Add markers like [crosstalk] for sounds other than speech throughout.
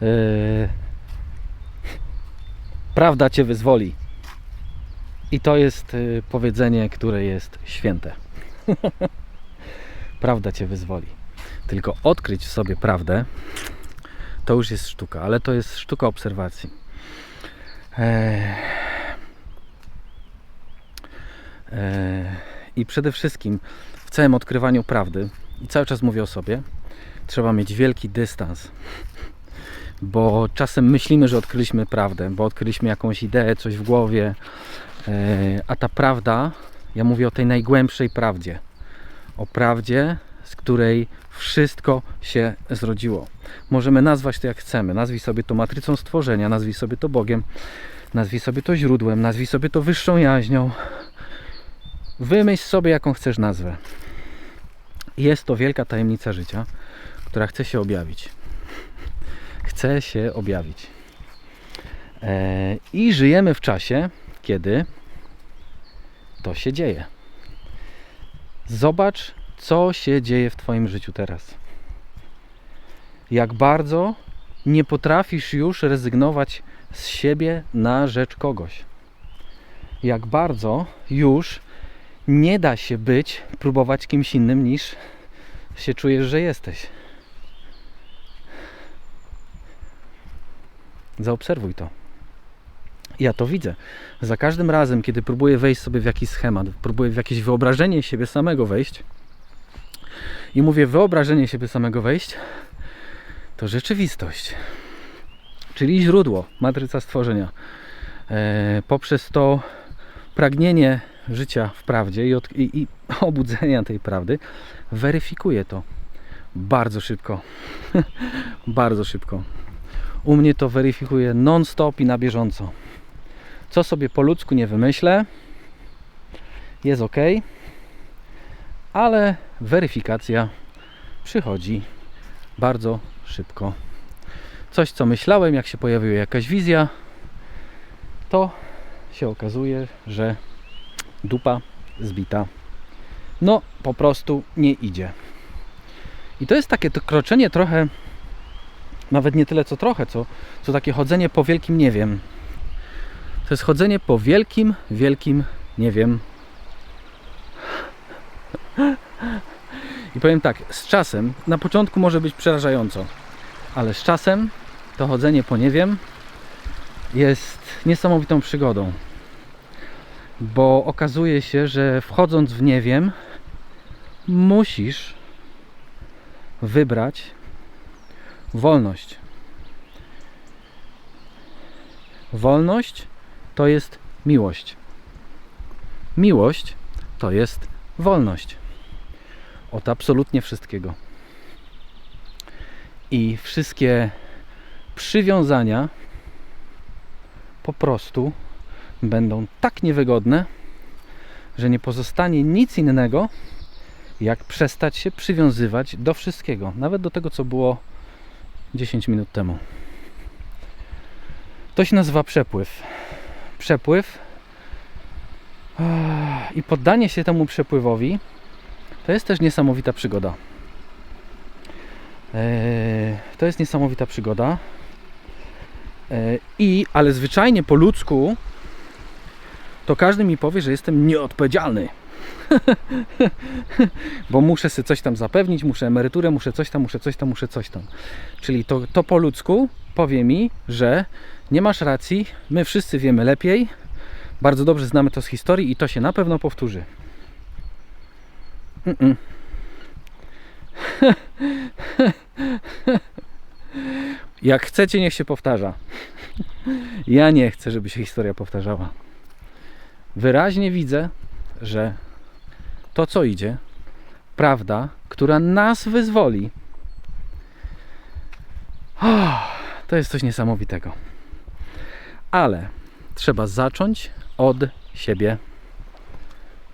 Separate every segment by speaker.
Speaker 1: Yy, [laughs] Prawda cię wyzwoli. I to jest y, powiedzenie, które jest święte. [laughs] Prawda cię wyzwoli. Tylko odkryć w sobie prawdę to już jest sztuka, ale to jest sztuka obserwacji. Eee, eee, I przede wszystkim w całym odkrywaniu prawdy, i cały czas mówię o sobie, trzeba mieć wielki dystans. Bo czasem myślimy, że odkryliśmy prawdę, bo odkryliśmy jakąś ideę, coś w głowie, eee, a ta prawda, ja mówię o tej najgłębszej prawdzie. O prawdzie, z której wszystko się zrodziło. Możemy nazwać to jak chcemy. Nazwij sobie to matrycą stworzenia, nazwij sobie to Bogiem, nazwij sobie to źródłem, nazwij sobie to wyższą jaźnią. Wymyśl sobie jaką chcesz nazwę. Jest to wielka tajemnica życia, która chce się objawić. Chce się objawić. Eee, I żyjemy w czasie, kiedy to się dzieje. Zobacz, co się dzieje w Twoim życiu teraz. Jak bardzo nie potrafisz już rezygnować z siebie na rzecz kogoś. Jak bardzo już nie da się być, próbować kimś innym niż się czujesz, że jesteś. Zaobserwuj to. Ja to widzę. Za każdym razem, kiedy próbuję wejść sobie w jakiś schemat, próbuję w jakieś wyobrażenie siebie samego wejść, i mówię wyobrażenie siebie samego wejść, to rzeczywistość, czyli źródło, matryca stworzenia. E, poprzez to pragnienie życia w prawdzie i, od, i, i [laughs] obudzenia tej prawdy, weryfikuje to bardzo szybko. [laughs] bardzo szybko. U mnie to weryfikuje non-stop i na bieżąco. Co sobie po ludzku nie wymyślę, jest ok, ale weryfikacja przychodzi bardzo szybko. Coś, co myślałem, jak się pojawiła jakaś wizja, to się okazuje, że dupa zbita. No, po prostu nie idzie. I to jest takie to kroczenie trochę, nawet nie tyle co trochę, co, co takie chodzenie po wielkim nie wiem. To jest chodzenie po wielkim, wielkim nie wiem. I powiem tak, z czasem, na początku może być przerażająco, ale z czasem to chodzenie po nie wiem jest niesamowitą przygodą. Bo okazuje się, że wchodząc w nie wiem, musisz wybrać wolność. Wolność to jest miłość. Miłość to jest wolność od absolutnie wszystkiego. I wszystkie przywiązania po prostu będą tak niewygodne, że nie pozostanie nic innego, jak przestać się przywiązywać do wszystkiego, nawet do tego, co było 10 minut temu. To się nazywa przepływ. Przepływ i poddanie się temu przepływowi to jest też niesamowita przygoda. Eee, To jest niesamowita przygoda. Eee, I, ale zwyczajnie po ludzku, to każdy mi powie, że jestem nieodpowiedzialny. [laughs] Bo muszę sobie coś tam zapewnić, muszę emeryturę, muszę coś tam, muszę coś tam, muszę coś tam. Czyli to, to po ludzku powie mi, że nie masz racji, my wszyscy wiemy lepiej, bardzo dobrze znamy to z historii i to się na pewno powtórzy. [laughs] Jak chcecie, niech się powtarza. Ja nie chcę, żeby się historia powtarzała. Wyraźnie widzę, że to, co idzie, prawda, która nas wyzwoli, oh, to jest coś niesamowitego. Ale trzeba zacząć od siebie.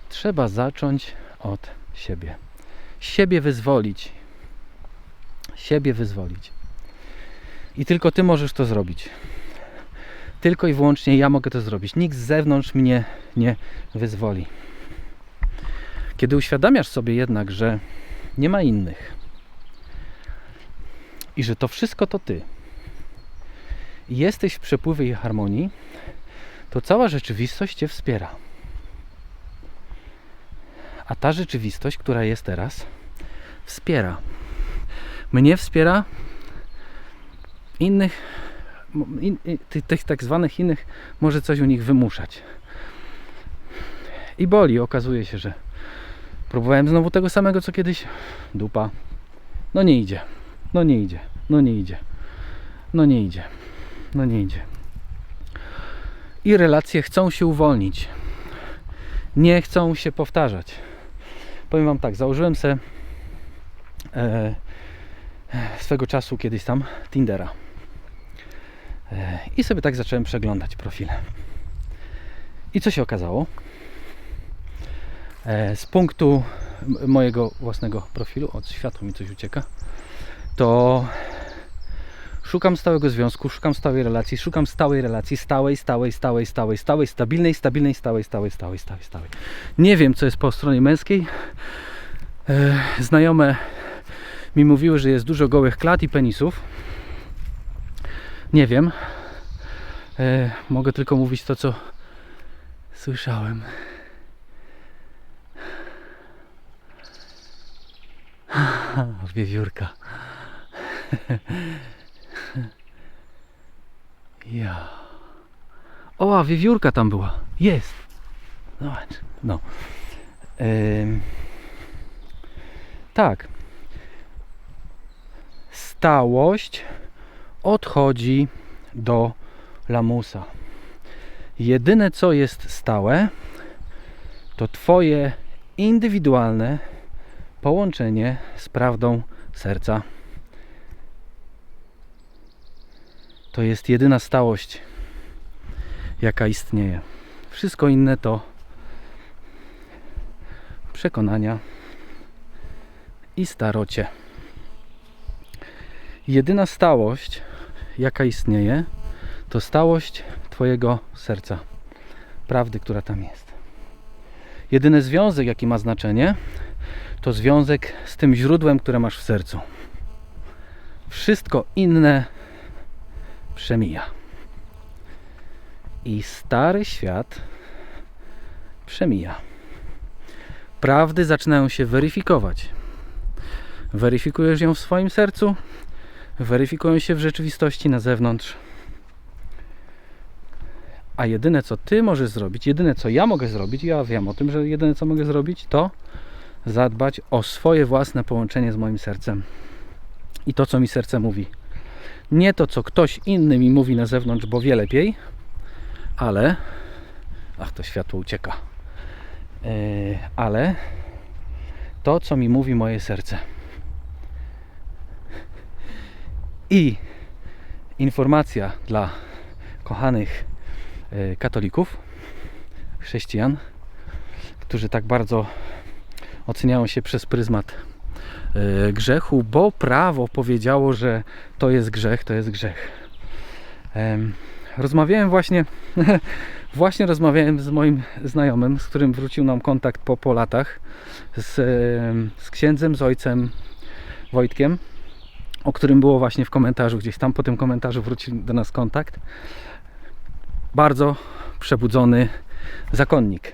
Speaker 1: Trzeba zacząć od siebie. Siebie wyzwolić. Siebie wyzwolić. I tylko Ty możesz to zrobić. Tylko i wyłącznie ja mogę to zrobić. Nikt z zewnątrz mnie nie wyzwoli. Kiedy uświadamiasz sobie jednak, że nie ma innych, i że to wszystko to ty. I jesteś w przepływie i harmonii, to cała rzeczywistość cię wspiera. A ta rzeczywistość, która jest teraz, wspiera. Mnie wspiera, innych, in, tych tak zwanych innych, może coś u nich wymuszać. I boli, okazuje się, że próbowałem znowu tego samego co kiedyś. Dupa. No nie idzie. No nie idzie. No nie idzie. No nie idzie. No nie idzie. I relacje chcą się uwolnić. Nie chcą się powtarzać. Powiem Wam tak, założyłem se e, swego czasu kiedyś tam Tindera. E, I sobie tak zacząłem przeglądać profile. I co się okazało? E, z punktu mojego własnego profilu, od światła mi coś ucieka, to szukam stałego związku, szukam stałej relacji, szukam stałej relacji, stałej, stałej, stałej, stałej, stałej, stabilnej, stabilnej, stałej, stałej, stałej, stałej, stałej. Nie wiem, co jest po stronie męskiej. E, znajome mi mówiły, że jest dużo gołych klat i penisów. Nie wiem. E, mogę tylko mówić to, co słyszałem. [laughs] Wiewiórka. Ja. O, wiewiórka tam była. Jest. Zobacz. No. Tak. Stałość odchodzi do lamusa. Jedyne co jest stałe, to Twoje indywidualne połączenie z prawdą serca. To jest jedyna stałość, jaka istnieje. Wszystko inne to przekonania i starocie. Jedyna stałość, jaka istnieje, to stałość Twojego serca, prawdy, która tam jest. Jedyny związek, jaki ma znaczenie, to związek z tym źródłem, które masz w sercu. Wszystko inne przemija. I stary świat przemija. Prawdy zaczynają się weryfikować. Weryfikujesz ją w swoim sercu, weryfikują się w rzeczywistości na zewnątrz. A jedyne co ty możesz zrobić, jedyne co ja mogę zrobić, ja wiem o tym, że jedyne co mogę zrobić, to zadbać o swoje własne połączenie z moim sercem. I to, co mi serce mówi. Nie to, co ktoś inny mi mówi na zewnątrz, bo wie lepiej, ale. Ach, to światło ucieka. Yy, ale to, co mi mówi moje serce. I informacja dla kochanych yy, katolików, chrześcijan, którzy tak bardzo oceniają się przez pryzmat yy, grzechu, bo prawo powiedziało, że to jest grzech, to jest grzech. Em, rozmawiałem właśnie, [laughs] właśnie rozmawiałem z moim znajomym, z którym wrócił nam kontakt po, po latach, z, z księdzem, z ojcem Wojtkiem, o którym było właśnie w komentarzu, gdzieś tam po tym komentarzu wrócił do nas kontakt. Bardzo przebudzony zakonnik.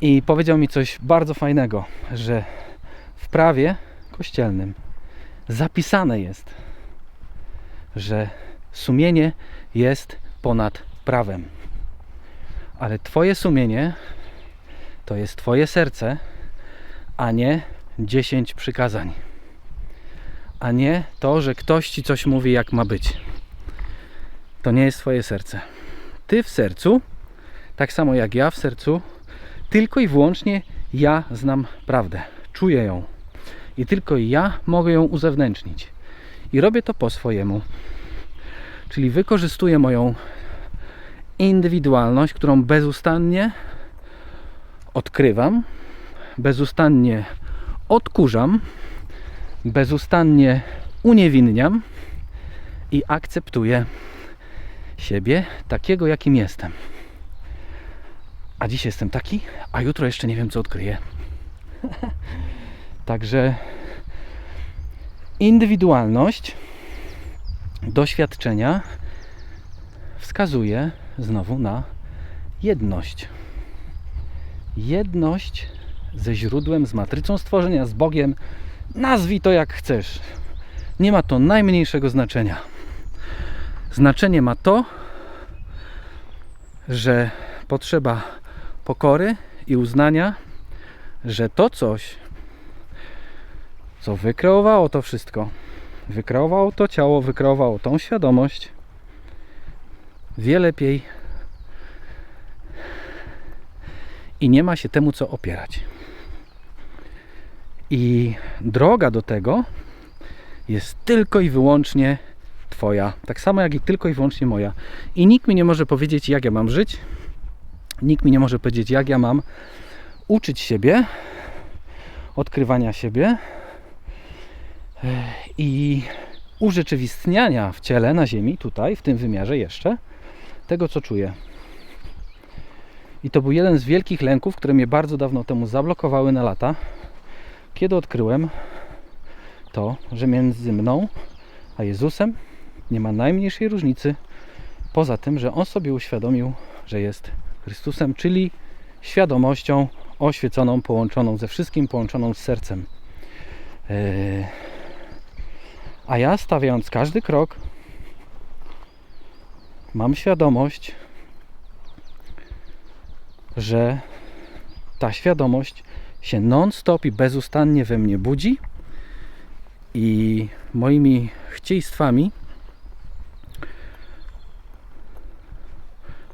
Speaker 1: I powiedział mi coś bardzo fajnego, że w prawie kościelnym zapisane jest, że sumienie jest ponad prawem. Ale Twoje sumienie to jest Twoje serce, a nie 10 przykazań. A nie to, że ktoś Ci coś mówi, jak ma być. To nie jest Twoje serce. Ty w sercu, tak samo jak ja w sercu, tylko i wyłącznie ja znam prawdę. Czuję ją. I tylko ja mogę ją uzewnętrznić. I robię to po swojemu. Czyli wykorzystuję moją indywidualność, którą bezustannie odkrywam, bezustannie odkurzam, bezustannie uniewinniam i akceptuję siebie takiego, jakim jestem. A dziś jestem taki, a jutro jeszcze nie wiem, co odkryję. [laughs] Także indywidualność doświadczenia wskazuje znowu na jedność. Jedność ze źródłem, z matrycą stworzenia, z Bogiem. Nazwij to jak chcesz. Nie ma to najmniejszego znaczenia. Znaczenie ma to, że potrzeba pokory i uznania, że to coś, co wykreowało to wszystko, wykreowało to ciało, wykreowało tą świadomość, wie lepiej i nie ma się temu co opierać. I droga do tego jest tylko i wyłącznie Twoja, tak samo jak i tylko i wyłącznie moja. I nikt mi nie może powiedzieć, jak ja mam żyć, nikt mi nie może powiedzieć, jak ja mam uczyć siebie, odkrywania siebie e, i urzeczywistniania w ciele, na ziemi, tutaj, w tym wymiarze jeszcze, tego, co czuję. I to był jeden z wielkich lęków, które mnie bardzo dawno temu zablokowały na lata, kiedy odkryłem to, że między mną a Jezusem nie ma najmniejszej różnicy, poza tym, że On sobie uświadomił, że jest Chrystusem, czyli świadomością oświeconą, połączoną ze wszystkim, połączoną z sercem. Yy, A ja stawiając każdy krok, mam świadomość, że ta świadomość się non-stop i bezustannie we mnie budzi i moimi chcieństwami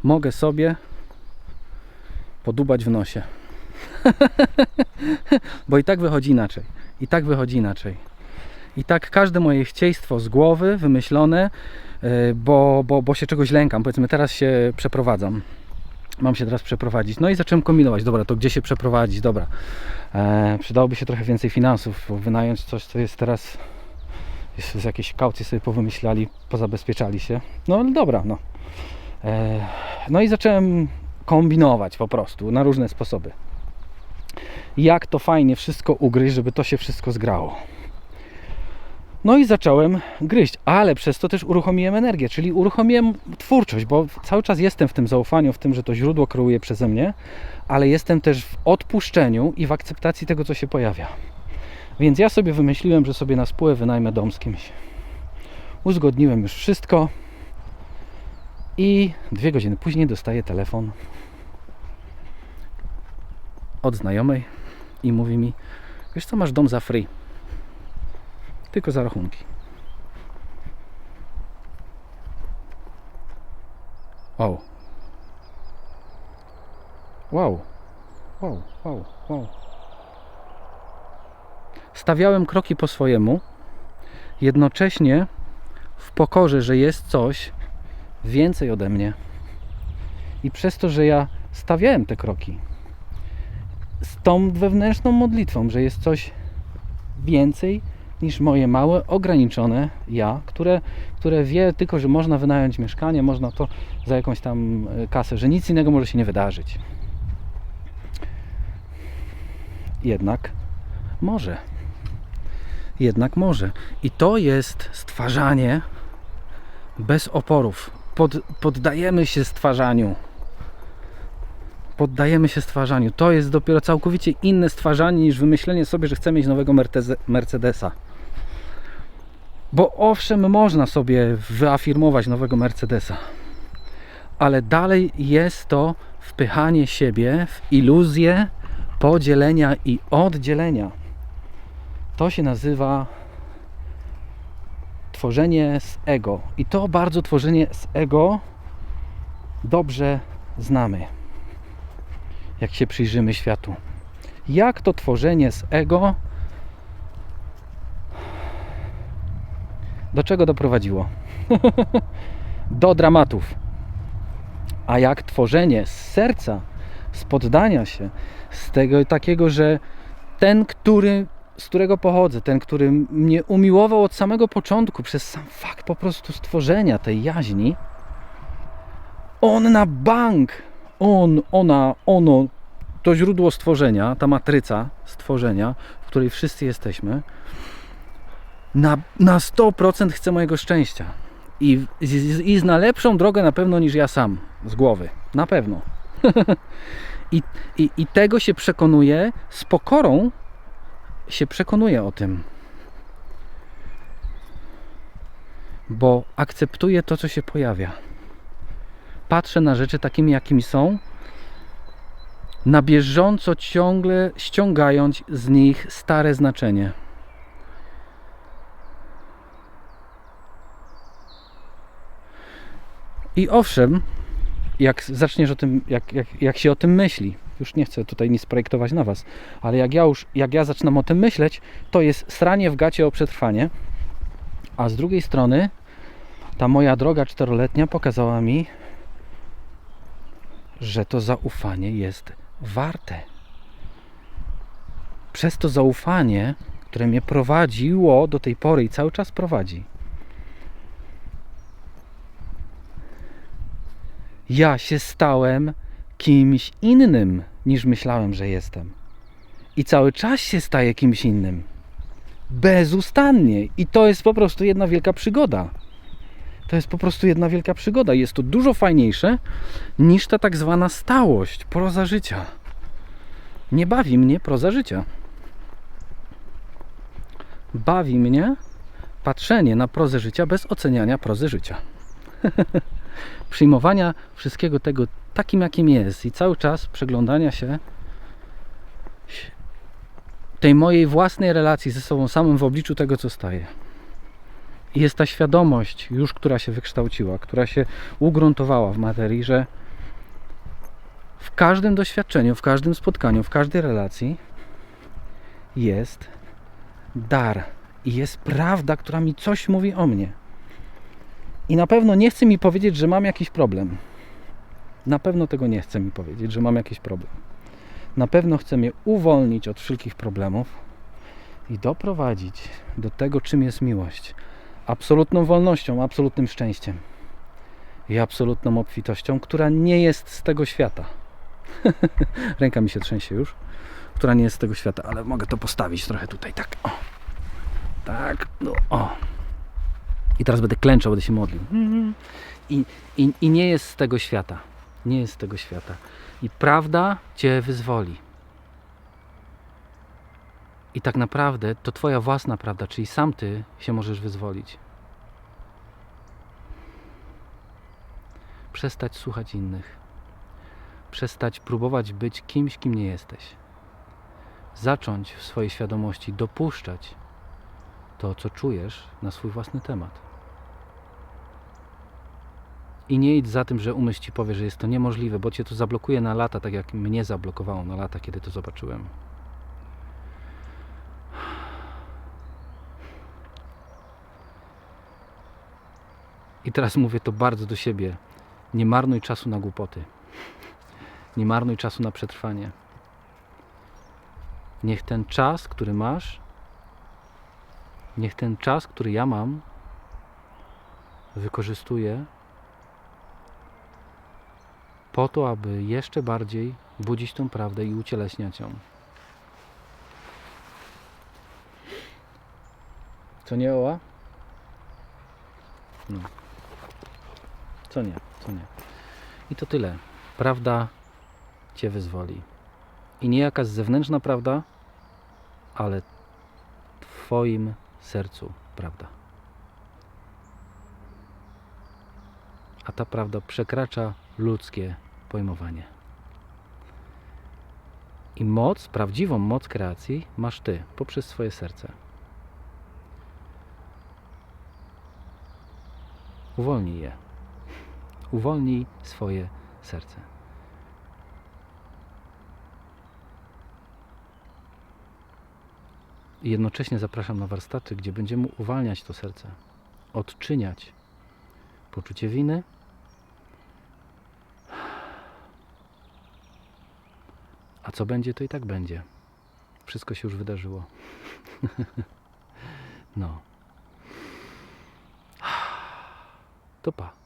Speaker 1: mogę sobie podubać w nosie. [laughs] Bo i tak wychodzi inaczej. I tak wychodzi inaczej. I tak każde moje chcieństwo z głowy, wymyślone, yy, bo, bo, bo się czegoś lękam. Powiedzmy, teraz się przeprowadzam. Mam się teraz przeprowadzić. No i zacząłem kombinować. Dobra, to gdzie się przeprowadzić? Dobra. E, przydałoby się trochę więcej finansów, bo wynająć coś, co jest teraz. Jest z jakieś kaucje sobie powymyślali, pozabezpieczali się. No ale dobra, no. E, no i zacząłem kombinować po prostu na różne sposoby. Jak to fajnie wszystko ugryźć, żeby to się wszystko zgrało. No i zacząłem gryźć, ale przez to też uruchomiłem energię, czyli uruchomiłem twórczość, bo cały czas jestem w tym zaufaniu, w tym, że to źródło kreuje przeze mnie, ale jestem też w odpuszczeniu i w akceptacji tego, co się pojawia. Więc ja sobie wymyśliłem, że sobie na spółę wynajmę dom z kimś. Uzgodniłem już wszystko i dwie godziny później dostaję telefon od znajomej i mówi mi, wiesz co, masz dom za free tylko za rachunki. Wow. Wow. Wow, wow, wow. Stawiałem kroki po swojemu, jednocześnie w pokorze, że jest coś więcej ode mnie. I przez to, że ja stawiałem te kroki, z tą wewnętrzną modlitwą, że jest coś więcej niż moje małe, ograniczone ja, które, które wie tylko, że można wynająć mieszkanie, można to za jakąś tam e, kasę, że nic innego może się nie wydarzyć. Jednak może. Jednak może. I to jest stwarzanie bez oporów. Pod, poddajemy się stwarzaniu. Poddajemy się stwarzaniu. To jest dopiero całkowicie inne stwarzanie niż wymyślenie sobie, że chcemy mieć nowego Mercedesa. Bo owszem, można sobie wyafirmować nowego Mercedesa, ale dalej jest to wpychanie siebie w iluzję podzielenia i oddzielenia. To się nazywa tworzenie z ego. I to bardzo tworzenie z ego dobrze znamy, jak się przyjrzymy światu. Jak to tworzenie z ego do czego doprowadziło? [laughs] do dramatów. A jak tworzenie z serca, z poddania się, z tego takiego, że ten, który, z którego pochodzę, ten, który mnie umiłował od samego początku, przez sam fakt po prostu stworzenia tej jaźni, on na bank, on, ona, ono, to źródło stworzenia, ta matryca stworzenia, w której wszyscy jesteśmy, na, na 100% chce mojego szczęścia. I, i, I zna lepszą drogę na pewno niż ja sam z głowy. Na pewno. [laughs] I, i, I tego się przekonuje z pokorą, się przekonuje o tym. Bo akceptuję to, co się pojawia. Patrzę na rzeczy takimi, jakimi są, na bieżąco ciągle ściągając z nich stare znaczenie. I owszem, jak zaczniesz o tym, jak, jak, jak się o tym myśli, już nie chcę tutaj nic projektować na Was, ale jak ja już, jak ja zaczynam o tym myśleć, to jest sranie w gacie o przetrwanie, a z drugiej strony ta moja droga czteroletnia pokazała mi, że to zaufanie jest warte. Przez to zaufanie, które mnie prowadziło do tej pory i cały czas prowadzi, ja się stałem kimś innym niż myślałem, że jestem. I cały czas się staję kimś innym. Bezustannie. I to jest po prostu jedna wielka przygoda. To jest po prostu jedna wielka przygoda. Jest to dużo fajniejsze niż ta tak zwana stałość, proza życia. Nie bawi mnie proza życia. Bawi mnie patrzenie na prozę życia bez oceniania prozy życia. [laughs] Przyjmowania wszystkiego tego takim, jakim jest i cały czas przeglądania się tej mojej własnej relacji ze sobą samym w obliczu tego, co staje. Jest ta świadomość już, która się wykształciła, która się ugruntowała w materii, że w każdym doświadczeniu, w każdym spotkaniu, w każdej relacji jest dar i jest prawda, która mi coś mówi o mnie. I na pewno nie chce mi powiedzieć, że mam jakiś problem. Na pewno tego nie chce mi powiedzieć, że mam jakiś problem. Na pewno chce mnie uwolnić od wszelkich problemów i doprowadzić do tego, czym jest miłość. Absolutną wolnością, absolutnym szczęściem i absolutną obfitością, która nie jest z tego świata. [laughs] Ręka mi się trzęsie już, która nie jest z tego świata, ale mogę to postawić trochę tutaj, tak. O. Tak, no, o. I teraz będę klęczał, będę się modlił. I, i, I nie jest z tego świata. Nie jest z tego świata. I prawda Cię wyzwoli. I tak naprawdę to Twoja własna prawda, czyli sam Ty się możesz wyzwolić. Przestać słuchać innych. Przestać próbować być kimś, kim nie jesteś. Zacząć w swojej świadomości dopuszczać to, co czujesz na swój własny temat. I nie idź za tym, że umysł ci powie, że jest to niemożliwe, bo cię to zablokuje na lata, tak jak mnie zablokowało na lata, kiedy to zobaczyłem. I teraz mówię to bardzo do siebie. Nie marnuj czasu na głupoty. Nie marnuj czasu na przetrwanie. Niech ten czas, który masz, niech ten czas, który ja mam, wykorzystuję po to, aby jeszcze bardziej budzić tą prawdę i ucieleśniać ją. Co nie, Oła? No. Co nie, co nie. I to tyle. Prawda Cię wyzwoli. I nie jakaś zewnętrzna prawda, ale Twoim sercu prawda. A ta prawda przekracza ludzkie pojmowanie. I moc, prawdziwą moc kreacji masz Ty poprzez swoje serce. Uwolnij je. Uwolnij swoje serce. Jednocześnie zapraszam na warsztaty, gdzie będziemy uwalniać to serce, odczyniać poczucie winy, A co będzie, to i tak będzie. Wszystko się już wydarzyło. [laughs] no. To pa.